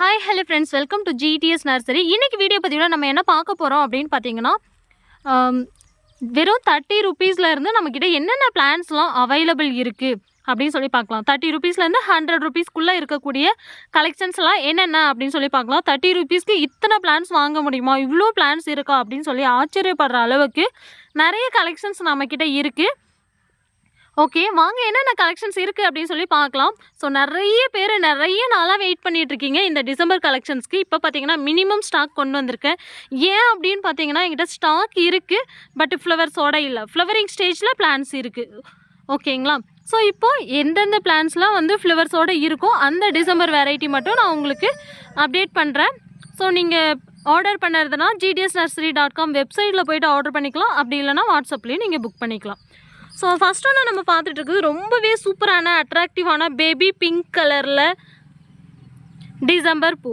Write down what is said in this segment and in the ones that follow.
Hi hello friends welcome to GDS nursery இன்றைக்கி video பதிவில் நம்ம என்ன பார்க்க போகிறோம் அப்படின்னு பார்த்தீங்கன்னா வெறும் தேர்ட்டி ருபீஸ்லேருந்து நம்மக்கிட்ட என்னென்ன பிளான்ஸ்லாம் அவைலபிள் இருக்குது அப்படின்னு சொல்லி பார்க்கலாம். தேர்ட்டி ருபீஸ்லேருந்து ஹண்ட்ரட் ருபீஸ்க்குள்ளே இருக்கக்கூடிய கலெக்ஷன்ஸ்லாம் என்னென்ன அப்படின்னு சொல்லி பார்க்கலாம். தேர்ட்டி ருபீஸ்க்கு இத்தனை பிளான்ஸ் வாங்க முடியுமா? இவ்வளோ பிளான்ஸ் இருக்கா அப்படின்னு சொல்லி ஆச்சரியப்படுற அளவுக்கு நிறைய கலெக்ஷன்ஸ் நம்மக்கிட்ட இருக்குது ஓகே வாங்க என்னென்ன கலெக்ஷன்ஸ் இருக்குது அப்படின்னு சொல்லி பார்க்கலாம். ஸோ நிறைய பேர் நிறைய நாளாக வெயிட் பண்ணிட்டு இருக்கீங்க இந்த டிசம்பர் கலெக்ஷன்ஸ்க்கு இப்போ பார்த்தீங்கன்னா மினிமம் ஸ்டாக் கொண்டு வந்திருக்கேன். ஏன் அப்படின்னு பார்த்தீங்கன்னா என்கிட்ட ஸ்டாக் இருக்குது பட் ஃப்ளவர்ஸோட இல்லை. ஃப்ளவரிங் ஸ்டேஜில் பிளான்ஸ் இருக்குது ஓகேங்களா ஸோ இப்போது எந்தெந்த பிளான்ஸ்லாம் வந்து ஃப்ளவர்ஸோட இருக்கோ அந்த டிசம்பர் வெரைட்டி மட்டும் நான் உங்களுக்கு அப்டேட் பண்ணுறேன் ஸோ நீங்கள் ஆர்டர் பண்ணுறதுனா ஜிடிஎஸ் நர்சரி டாட் காம் வெப்சைட்டில் போயிட்டு ஆர்டர் பண்ணிக்கலாம். அப்படி இல்லைனா வாட்ஸ்அப்லேயும் நீங்கள் புக் பண்ணிக்கலாம். ஸோ ஃபஸ்ட் ஒன்று நம்ம பார்த்துட்டு இருக்குது ரொம்பவே சூப்பரான அட்ராக்டிவான பேபி பிங்க் கலரில் டிசம்பர் பூ.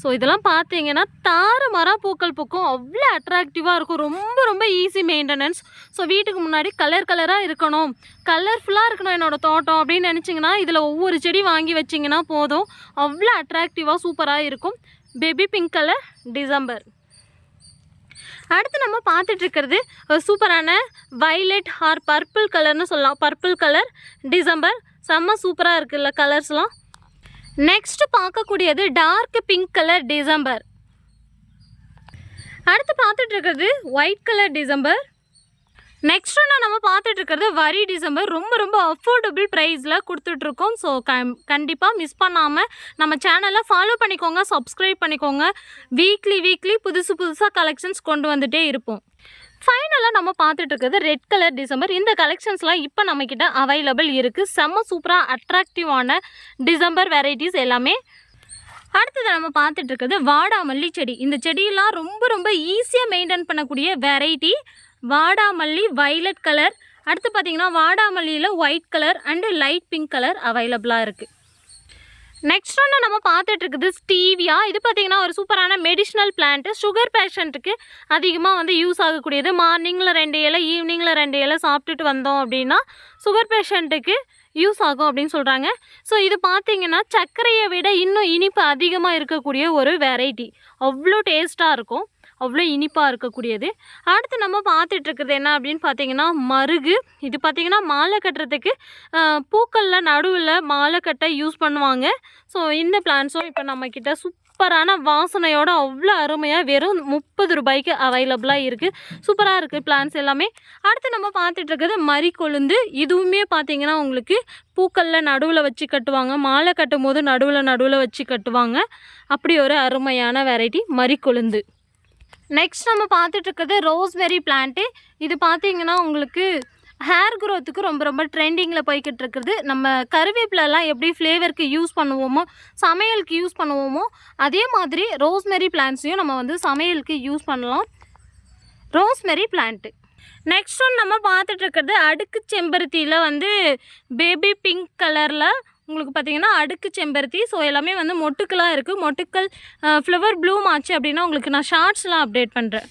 ஸோ இதெல்லாம் பார்த்தீங்கன்னா தாறுமாறாக பூக்கள் பூக்கும். அவ்வளோ அட்ராக்டிவாக இருக்கும். ரொம்ப ரொம்ப ஈஸி மெயின்டெனன்ஸ் ஸோ வீட்டுக்கு முன்னாடி கலர் கலராக இருக்கணும். கலர்ஃபுல்லாக இருக்கணும் என்னோடய தோட்டம் அப்படின்னு நினச்சிங்கன்னா இதில் ஒவ்வொரு செடி வாங்கி வச்சிங்கன்னா போதும். அவ்வளோ அட்ராக்டிவாக சூப்பராக இருக்கும். Baby pink colour December. அடுத்து நம்ம பார்த்துட்டு இருக்கிறது ஒரு சூப்பரான வைலட் ஆர் பர்பிள் கலர்னு சொல்லலாம். பர்பிள் கலர் டிசம்பர் செம்ம சூப்பராக இருக்குல்ல கலர்ஸ்லாம் நெக்ஸ்ட் பார்க்கக்கூடியது டார்க் பிங்க் கலர் டிசம்பர் அடுத்து பார்த்துட்டு இருக்கிறது ஒயிட் கலர் டிசம்பர் நெக்ஸ்ட் ஒன்று நம்ம பார்த்துட்டு இருக்கிறது வரி டிசம்பர். ரொம்ப ரொம்ப அஃபோர்டபுள் ப்ரைஸில் கொடுத்துட்ருக்கோம். ஸோ க கண்டிப்பாக மிஸ் பண்ணாமல் நம்ம சேனலை ஃபாலோ பண்ணிக்கோங்க சப்ஸ்கிரைப் பண்ணிக்கோங்க. வீக்லி வீக்லி புதுசு புதுசாக கலெக்ஷன்ஸ் கொண்டு வந்துட்டே இருப்போம். ஃபைனலாக நம்ம பார்த்துட்டு இருக்கிறது ரெட் கலர் டிசம்பர். இந்த கலெக்ஷன்ஸ்லாம் இப்போ நம்மக்கிட்ட அவைலபிள் இருக்குது செம்ம சூப்பராக அட்ராக்டிவான டிசம்பர் வெரைட்டிஸ் எல்லாமே. அடுத்தது நம்ம பார்த்துட்டு இருக்கிறது வாடாமல்லி செடி. இந்த செடியெல்லாம் ரொம்ப ரொம்ப ஈஸியாக மெயின்டைன் பண்ணக்கூடிய வெரைட்டி வாடாமல்லி வைலட் கலர் அடுத்து பார்த்தீங்கன்னா வாடாமல்லியில் white colour and light pink colour அவைலபிளாக இருக்குது நெக்ஸ்ட் ஒன்று நம்ம பார்த்துட்ருக்குது ஸ்டீவியா இது பார்த்தீங்கன்னா ஒரு சூப்பரான மெடிஷ்னல் பிளான்ட்டு சுகர் பேஷண்ட்டுக்கு அதிகமாக வந்து யூஸ் ஆகக்கூடியது. மார்னிங்கில் ரெண்டு இலை ஈவினிங்கில் ரெண்டு இலை சாப்பிட்டுட்டு வந்தோம் அப்படின்னா சுகர் பேஷண்ட்டுக்கு யூஸ் ஆகும் அப்படின்னு சொல்கிறாங்க ஸோ இது பார்த்தீங்கன்னா சர்க்கரையை விட இன்னும் இனிப்பு அதிகமாக இருக்கக்கூடிய ஒரு வெரைட்டி அவ்வளோ டேஸ்ட்டாக இருக்கும். அவ்வளோ இனிப்பாக இருக்கக்கூடியது. அடுத்து நம்ம பார்த்துட்ருக்குறது என்ன அப்படின்னு பார்த்தீங்கன்னா மருகு. இது பார்த்திங்கன்னா மாலை கட்டுறதுக்கு பூக்களில் நடுவில் மாலை கட்ட யூஸ் பண்ணுவாங்க. ஸோ இந்த பிளான்ஸும் இப்போ நம்மக்கிட்ட சூப்பரான வாசனையோட அவ்வளோ அருமையாக வெறும் முப்பது ரூபாய்க்கு அவைலபிளாக இருக்குது சூப்பராக இருக்குது பிளான்ஸ் எல்லாமே. அடுத்து நம்ம பார்த்துட்டு இருக்கிறது மரி கொழுந்து. இதுவுமே பார்த்தீங்கன்னா உங்களுக்கு பூக்களில் நடுவில் வச்சு கட்டுவாங்க. மாலை கட்டும் போது நடுவில் நடுவில் வச்சு கட்டுவாங்க. அப்படி ஒரு அருமையான வெரைட்டி மரி கொழுந்து. நெக்ஸ்ட் நம்ம பார்த்துட்டு இருக்கிறது ரோஸ்மெரி பிளான்ட்டு இது பார்த்தீங்கன்னா உங்களுக்கு ஹேர் க்ரோத்துக்கு ரொம்ப ரொம்ப ட்ரெண்டிங்கில் போய்கிட்டு இருக்குது நம்ம கருவேப்பிலலாம் எப்படி ஃப்ளேவருக்கு யூஸ் பண்ணுவோமோ சமையலுக்கு யூஸ் பண்ணுவோமோ அதே மாதிரி ரோஸ்மெரி பிளான்ட்ஸையும் நம்ம வந்து சமையலுக்கு யூஸ் பண்ணலாம். ரோஸ்மெரி பிளான்ட்டு நெக்ஸ்ட் ஒன் நம்ம பார்த்துட்டு இருக்கிறது அடுக்கு செம்பருத்தியில் வந்து பேபி பிங்க் கலரில் உங்களுக்கு பார்த்தீங்கன்னா அடுக்கு செம்பருத்தி. ஸோ எல்லாமே வந்து மொட்டுக்களாக இருக்குது மொட்டுக்கள் ஃப்ளவர் ப்ளூம் ஆச்சு அப்படின்னா உங்களுக்கு நான் ஷார்ட்ஸ்லாம் அப்டேட் பண்ணுறேன்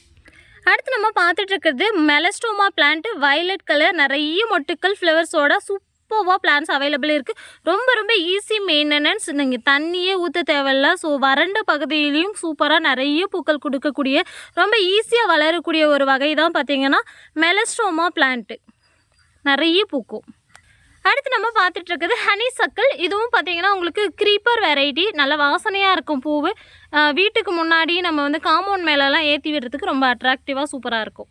அடுத்து நம்ம பார்த்துட்ருக்கிறது மெலஸ்டோமா பிளான்ட்டு வயலட் கலர் நிறைய மொட்டுக்கள் ஃப்ளவர்ஸோட சூப்பர்வாக பிளான்ஸ் அவைலபிள் இருக்குது ரொம்ப ரொம்ப ஈஸி மெயின்டெனன்ஸ் நீங்கள் தண்ணியே ஊற்ற தேவையில்ல. ஸோ வறண்ட பகுதியிலையும் சூப்பராக நிறைய பூக்கள் கொடுக்கக்கூடிய ரொம்ப ஈஸியாக வளரக்கூடிய ஒரு வகை தான் பார்த்திங்கன்னா மெலஸ்டோமா பிளான்ட்டு நிறைய பூக்கும். அடுத்து நம்ம பார்த்துட்டு இருக்குது ஹனி சக்கல் இதுவும் பார்த்தீங்கன்னா உங்களுக்கு க்ரீப்பர் வெரைட்டி நல்ல வாசனையாக இருக்கும் பூவு. வீட்டுக்கு முன்னாடி நம்ம வந்து காம்பவுண்ட் மேலெலாம் ஏற்றி விடுறதுக்கு ரொம்ப அட்ராக்டிவாக சூப்பராக இருக்கும்.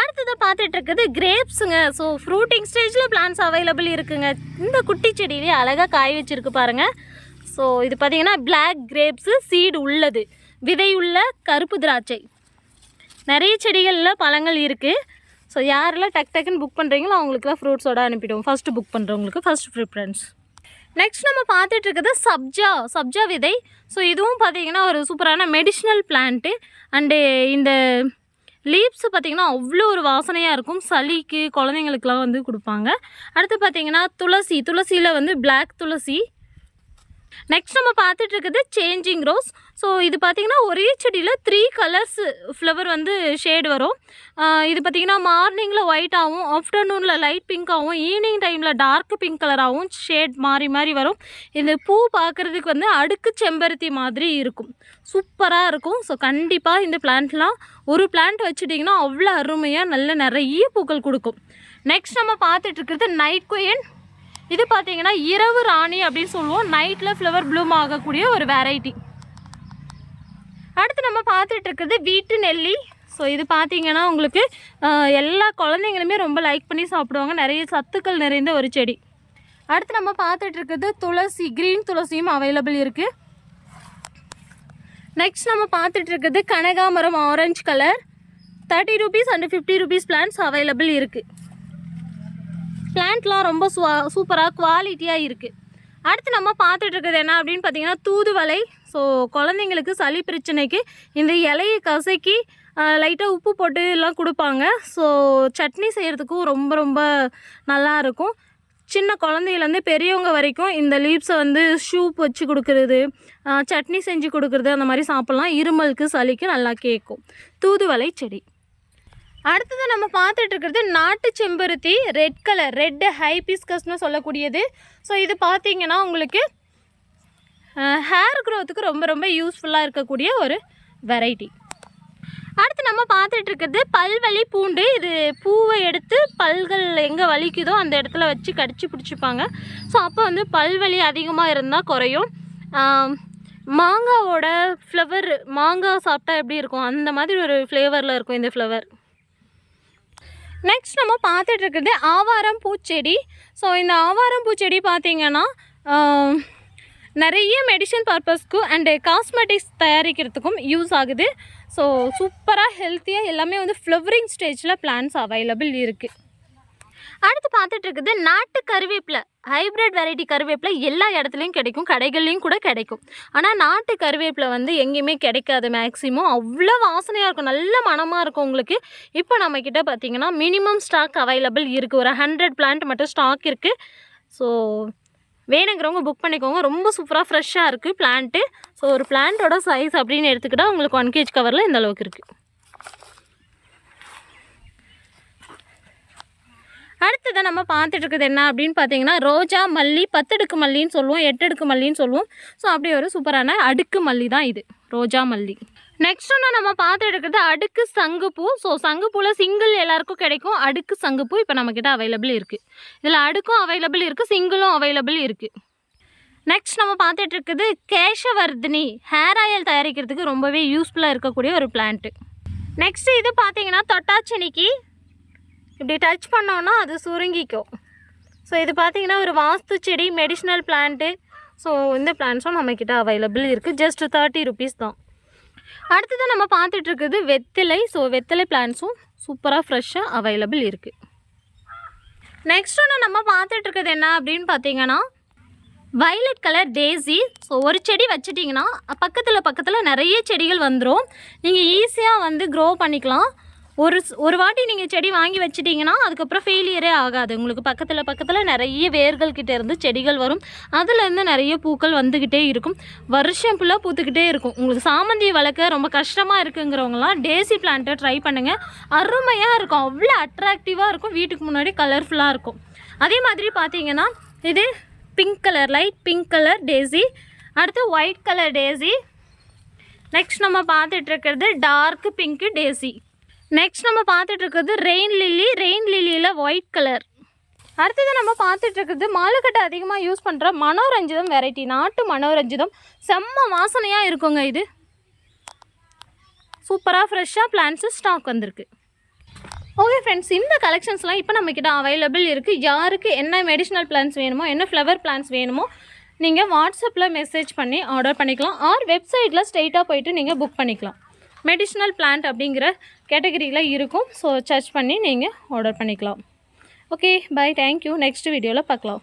அடுத்ததை பார்த்துட்டு இருக்குது கிரேப்ஸுங்க ஸோ ஃப்ரூட்டிங் ஸ்டேஜில் பிளான்ஸ் அவைலபிள் இருக்குங்க. இந்த குட்டி செடியிலே அழகாக காய் வச்சுருக்கு பாருங்கள் ஸோ இது பார்த்தீங்கன்னா பிளாக் கிரேப்ஸு சீடு உள்ளது. விதை உள்ள கருப்பு திராட்சை. நிறைய செடிகளில் பழங்கள் இருக்குது ஸோ யாரெல்லாம் டக் டக்குன்னு புக் பண்ணுறீங்களோ அவங்களுக்குலாம் ஃப்ரூட்ஸோட அனுப்பிவிடுவோம் ஃபஸ்ட்டு புக் பண்ணுறவங்களுக்கு ஃபஸ்ட் ப்ரிஃபரன்ஸ் நெக்ஸ்ட் நம்ம பார்த்துட்டு இருக்கிறது சப்ஜா சப்ஜா விதை. ஸோ இதுவும் பார்த்தீங்கன்னா ஒரு சூப்பரான மெடிஷ்னல் பிளான்ட்டு அண்டு இந்த லீவ்ஸ் பார்த்தீங்கன்னா அவ்வளோ ஒரு வாசனையாக இருக்கும். சளிக்கு குழந்தைங்களுக்குலாம் வந்து கொடுப்பாங்க. அடுத்து பார்த்தீங்கன்னா துளசி துளசியில் வந்து பிளாக் துளசி. நெக்ஸ்ட் நம்ம பார்த்துட்டு இருக்குது சேஞ்சிங் ரோஸ் ஸோ இது பார்த்திங்கன்னா ஒரே செடியில் த்ரீ கலர்ஸ் ஃப்ளவர் வந்து ஷேடு வரும். இது பார்த்திங்கன்னா மார்னிங்கில் ஒயிட்டாகவும் ஆஃப்டர்நூனில் லைட் பிங்க்காகவும் ஈவினிங் டைமில் டார்க் பிங்க் கலராகவும் ஷேட் மாறி மாறி வரும். இந்த பூ பார்க்குறதுக்கு வந்து அடுக்கு செம்பருத்தி மாதிரி இருக்கும். சூப்பராக இருக்கும். ஸோ கண்டிப்பாக இந்த பிளான்ட்லாம் ஒரு பிளான்ட் வச்சுட்டிங்கன்னா அவ்வளோ அருமையாக நல்ல நிறைய பூக்கள் கொடுக்கும். நெக்ஸ்ட் நம்ம பார்த்துட்டு இருக்கிறது நைட் குயின் இது பார்த்தீங்கன்னா இரவு ராணி அப்படின்னு சொல்லுவோம். நைட்டில் ஃப்ளவர் ப்ளூம் ஆகக்கூடிய ஒரு வெரைட்டி அடுத்து நம்ம பார்த்துட்டு இருக்கிறது வீட்டு நெல்லி. ஸோ இது பார்த்தீங்கன்னா உங்களுக்கு எல்லா குழந்தைங்களுமே ரொம்ப லைக் பண்ணி சாப்பிடுவாங்க. நிறைய சத்துக்கள் நிறைந்த ஒரு செடி. அடுத்து நம்ம பார்த்துட்டு இருக்கிறது துளசி க்ரீன் துளசியும் அவைலபிள் இருக்குது நெக்ஸ்ட் நம்ம பார்த்துட்டு இருக்கிறது கனகாமரம் orange colour thirty rupees and fifty rupees plants available இருக்குது பிளான்ட்லாம் ரொம்ப சுவா சூப்பராக குவாலிட்டியாக இருக்குது அடுத்து நம்ம பார்த்துட்டு இருக்கிறது என்ன அப்படின்னு பார்த்தீங்கன்னா தூதுவலை ஸோ குழந்தைங்களுக்கு சளி பிரச்சனைக்கு இந்த இலையை கசக்கி லைட்டாக உப்பு போட்டு எல்லாம் கொடுப்பாங்க. ஸோ சட்னி செய்கிறதுக்கும் ரொம்ப ரொம்ப நல்லா இருக்கும். சின்ன குழந்தையிலேருந்து பெரியவங்க வரைக்கும் இந்த லீவ்ஸை வந்து ஷூப் வச்சு கொடுக்குறது சட்னி செஞ்சு கொடுக்குறது அந்த மாதிரி சாப்பிட்லாம். இருமலுக்கு சளிக்கு நல்லா கேட்கும். தூதுவளை செடி. அடுத்தது நம்ம பார்த்துட்டு இருக்கிறது நாட்டு செம்பருத்தி ரெட் கலர் ரெட்டு ஹைபிஸ்கஸ்னு சொல்லக்கூடியது. ஸோ இது பார்த்தீங்கன்னா உங்களுக்கு ஹேர் க்ரோத்துக்கு ரொம்ப ரொம்ப யூஸ்ஃபுல்லாக இருக்கக்கூடிய ஒரு வெரைட்டி அடுத்து நம்ம பார்த்துட்டு இருக்கிறது பல்வலி பூண்டு. இது பூவை எடுத்து பல்கள் எங்கே வலிக்குதோ அந்த இடத்துல வச்சு கடிச்சு பிடிச்சிப்பாங்க. ஸோ அப்போ வந்து பல்வலி அதிகமாக இருந்தால் குறையும். மாங்காவோட ஃப்ளவர் மாங்காய் சாப்பிட்டா எப்படி இருக்கும்? அந்த மாதிரி ஒரு ஃப்ளேவரில் இருக்கும் இந்த ஃப்ளவர் நெக்ஸ்ட் நம்ம பார்த்துட்டு இருக்கிறது ஆவாரம் பூச்செடி. ஸோ இந்த ஆவாரம் பூச்செடி பார்த்தீங்கன்னா நிறைய மெடிசன் பர்பஸ்க்கு அண்டு காஸ்மெட்டிக்ஸ் தயாரிக்கிறதுக்கும் யூஸ் ஆகுது. ஸோ சூப்பராக ஹெல்த்தியாக எல்லாமே வந்து ஃப்ளவரிங் ஸ்டேஜில் பிளான்ஸ் அவைலபிள் இருக்குது அடுத்து பார்த்துட்டு இருக்குது நாட்டு கருவேப்பிலை. ஹைப்ரிட் வெரைட்டி கருவேப்பிலை எல்லா இடத்துலையும் கிடைக்கும் கடைகள்லையும் கூட கிடைக்கும். ஆனால் நாட்டு கருவேப்பிலை வந்து எங்கேயுமே கிடைக்காது மேக்ஸிமம் அவ்வளோ வாசனையாக இருக்கும் நல்ல மணமாக இருக்கும் உங்களுக்கு. இப்போ நம்மக்கிட்ட பார்த்தீங்கன்னா மினிமம் ஸ்டாக் அவைலபிள் இருக்குது ஒரு ஹண்ட்ரட் பிளான்ட் மட்டும் ஸ்டாக் இருக்குது ஸோ வேணுங்கிறவங்க புக் பண்ணிக்கோங்க. ரொம்ப சூப்பராக ஃப்ரெஷ்ஷாக இருக்குது பிளான்ட்டு ஸோ ஒரு பிளான்ட்டோட சைஸ் அப்படின்னு எடுத்துக்கிட்டால் உங்களுக்கு ஒன் கேஜ் கவரில் இந்த அளவுக்கு இருக்குது அடுத்ததை நம்ம பார்த்துட்டு இருக்குது என்ன அப்படின்னு பார்த்தீங்கன்னா ரோஜா மல்லி பத்தடுக்கு மல்லின்னு சொல்லுவோம் எட்டடுக்கு மல்லின்னு சொல்லுவோம். ஸோ அப்படி ஒரு சூப்பரான அடுக்கு மல்லி தான் இது ரோஜா மல்லி. நெக்ஸ்ட் ஒன்று நம்ம பார்த்துட்டு அடுக்கு சங்குப்பூ ஸோ சங்குப்பூவில் சிங்கிள் எல்லாருக்கும் கிடைக்கும் அடுக்கு சங்குப்பூ இப்போ நம்மக்கிட்ட அவைலபிள் இருக்குது இதில் அடுக்கும் அவைலபிள் இருக்குது சிங்கிளும் அவைலபிள் இருக்குது நெக்ஸ்ட் நம்ம பார்த்துட்டு இருக்குது கேஷவர்தினி ஹேர் ஆயில் தயாரிக்கிறதுக்கு ரொம்பவே யூஸ்ஃபுல்லாக இருக்கக்கூடிய ஒரு பிளான்ட்டு நெக்ஸ்ட் இது பார்த்தீங்கன்னா தொட்டாச்சினிக்கு இப்படி டச் பண்ணோன்னா அது சுருங்கிக்கும். ஸோ இது பார்த்தீங்கன்னா ஒரு வாஸ்து செடி மெடிஷ்னல் பிளான்ட்டு ஸோ இந்த பிளான்ஸும் நம்மக்கிட்ட அவைலபிள் இருக்குது ஜஸ்ட் தேர்ட்டி ருபீஸ் தான். அடுத்தது நம்ம பார்த்துட்ருக்குது வெத்திலை. ஸோ வெத்திலை பிளான்ஸும் சூப்பராக ஃப்ரெஷ்ஷாக அவைலபிள் இருக்குது நெக்ஸ்ட் ஒன்று நம்ம பார்த்துட்ருக்குது என்ன அப்படின்னு பார்த்தீங்கன்னா வைலட் கலர் டேசி ஸோ ஒரு செடி வச்சிட்டிங்கன்னா பக்கத்தில் பக்கத்தில் நிறைய செடிகள் வந்துடும் நீங்கள் ஈஸியாக வந்து க்ரோ பண்ணிக்கலாம். ஒரு ஸ்- ஒரு வாட்டி நீங்கள் செடி வாங்கி வச்சிட்டிங்கன்னா அதுக்கப்புறம் ஃபெயிலியரே ஆகாது. உங்களுக்கு பக்கத்தில் பக்கத்தில் நிறைய வேர்கள் கிட்டே இருந்து செடிகள் வரும். அதுலேருந்து நிறைய பூக்கள் வந்துக்கிட்டே இருக்கும். வருஷம் ஃபுல்லாக பூத்துக்கிட்டே இருக்கும். உங்களுக்கு சாமந்தி வளர்க்க ரொம்ப கஷ்டமாக இருக்குங்கிறவங்களாம் டேசி பிளான்ட்டை ட்ரை பண்ணுங்கள் அருமையாக இருக்கும். அவ்வளோ அட்ராக்டிவாக இருக்கும். வீட்டுக்கு முன்னாடி கலர்ஃபுல்லாக இருக்கும். அதே மாதிரி பார்த்தீங்கன்னா இது pink colour light pink colour daisy அடுத்து ஒயிட் கலர் டேசி நெக்ஸ்ட் நம்ம பார்த்துட்டு இருக்கிறது டார்க் பிங்க் டேசி நெக்ஸ்ட் நம்ம பார்த்துட்டு இருக்கிறது ரெயின் லில்லி ரெயின் லில்லியில் ஒயிட் கலர் அடுத்தது நம்ம பார்த்துட்டு இருக்கிறது மாலுக்கட்டை அதிகமாக யூஸ் பண்ணுற மனோரஞ்சிதம் வெரைட்டி நாட்டு மனோரஞ்சிதம். செம்ம வாசனையாக இருக்குங்க இது. சூப்பராக ஃப்ரெஷ்ஷாக பிளான்ஸு ஸ்டாக் வந்திருக்கு. ஓகே ஃப்ரெண்ட்ஸ் இந்த கலெக்ஷன்ஸ்லாம் இப்போ நம்மக்கிட்ட அவைலபிள் இருக்குது யாருக்கு என்ன மெடிஷனல் பிளான்ஸ் வேணுமோ என்ன ஃப்ளவர் பிளான்ஸ் வேணுமோ நீங்கள் வாட்ஸ்அப்பில் மெசேஜ் பண்ணி ஆர்டர் பண்ணிக்கலாம். ஆர் வெப்சைட்டில் ஸ்ட்ரெயிட்டாக போயிட்டு நீங்கள் புக் பண்ணிக்கலாம். மெடிஷனல் பிளான்ட் அப்படிங்கிற கேட்டகரியில் இருக்கும். ஸோ சர்ச் பண்ணி நீங்கள் ஆர்டர் பண்ணிக்கலாம். ஓகே பை தேங்க்யூ நெக்ஸ்ட் வீடியோவில் பார்க்கலாம்.